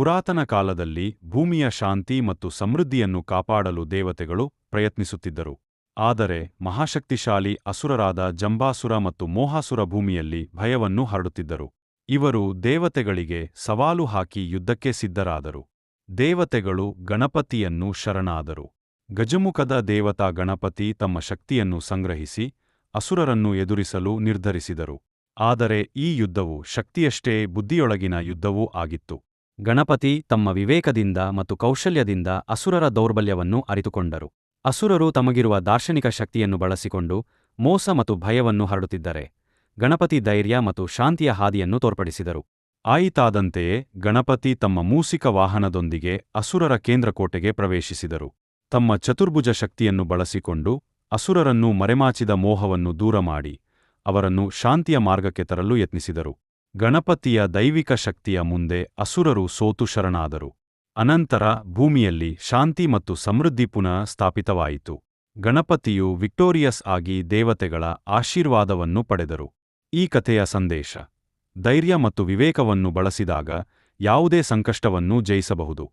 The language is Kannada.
ಪುರಾತನ ಕಾಲದಲ್ಲಿ ಭೂಮಿಯ ಶಾಂತಿ ಮತ್ತು ಸಮೃದ್ಧಿಯನ್ನು ಕಾಪಾಡಲು ದೇವತೆಗಳು ಪ್ರಯತ್ನಿಸುತ್ತಿದ್ದರು. ಆದರೆ ಮಹಾಶಕ್ತಿಶಾಲಿ ಅಸುರರಾದ ಜಂಬಾಸುರ ಮತ್ತು ಮೋಹಾಸುರ ಭೂಮಿಯಲ್ಲಿ ಭಯವನ್ನು ಹರಡುತ್ತಿದ್ದರು. ಇವರು ದೇವತೆಗಳಿಗೆ ಸವಾಲು ಹಾಕಿ ಯುದ್ಧಕ್ಕೆ ಸಿದ್ಧರಾದರು. ದೇವತೆಗಳು ಗಣಪತಿಯನ್ನು ಶರಣಾದರು. ಗಜಮುಖದ ದೇವತಾ ಗಣಪತಿ ತಮ್ಮ ಶಕ್ತಿಯನ್ನು ಸಂಗ್ರಹಿಸಿ ಅಸುರರನ್ನು ಎದುರಿಸಲು ನಿರ್ಧರಿಸಿದರು. ಆದರೆ ಈ ಯುದ್ಧವು ಶಕ್ತಿಯಷ್ಟೇ ಬುದ್ಧಿಯೊಳಗಿನ ಯುದ್ಧವೂ ಆಗಿತ್ತು. ಗಣಪತಿ ತಮ್ಮ ವಿವೇಕದಿಂದ ಮತ್ತು ಕೌಶಲ್ಯದಿಂದ ಅಸುರರ ದೌರ್ಬಲ್ಯವನ್ನು ಅರಿತುಕೊಂಡರು. ಅಸುರರು ತಮಗಿರುವ ದಾರ್ಶನಿಕ ಶಕ್ತಿಯನ್ನು ಬಳಸಿಕೊಂಡು ಮೋಸ ಮತ್ತು ಭಯವನ್ನು ಹರಡುತ್ತಿದ್ದರೆ, ಗಣಪತಿ ಧೈರ್ಯ ಮತ್ತು ಶಾಂತಿಯ ಹಾದಿಯನ್ನು ತೋರ್ಪಡಿಸಿದರು. ಆಯಿತಾದಂತೆಯೇ, ಗಣಪತಿ ತಮ್ಮ ಮೂಸಿಕ ವಾಹನದೊಂದಿಗೆ ಅಸುರರ ಕೇಂದ್ರಕೋಟೆಗೆ ಪ್ರವೇಶಿಸಿದರು. ತಮ್ಮ ಚತುರ್ಭುಜ ಶಕ್ತಿಯನ್ನು ಬಳಸಿಕೊಂಡು ಅಸುರರನ್ನು ಮರೆಮಾಚಿದ ಮೋಹವನ್ನು ದೂರ ಮಾಡಿ ಅವರನ್ನು ಶಾಂತಿಯ ಮಾರ್ಗಕ್ಕೆ ತರಲು ಯತ್ನಿಸಿದರು. ಗಣಪತಿಯ ದೈವಿಕ ಶಕ್ತಿಯ ಮುಂದೆ ಅಸುರರು ಸೋತು ಶರಣಾದರು. ಅನಂತರ ಭೂಮಿಯಲ್ಲಿ ಶಾಂತಿ ಮತ್ತು ಸಮೃದ್ಧಿ ಪುನಃ ಸ್ಥಾಪಿತವಾಯಿತು. ಗಣಪತಿಯು ವಿಕ್ಟೋರಿಯಸ್ ಆಗಿ ದೇವತೆಗಳ ಆಶೀರ್ವಾದವನ್ನು ಪಡೆದರು. ಈ ಕಥೆಯ ಸಂದೇಶ, ಧೈರ್ಯ ಮತ್ತು ವಿವೇಕವನ್ನು ಬಳಸಿದಾಗ ಯಾವುದೇ ಸಂಕಷ್ಟವನ್ನೂ ಜಯಿಸಬಹುದು.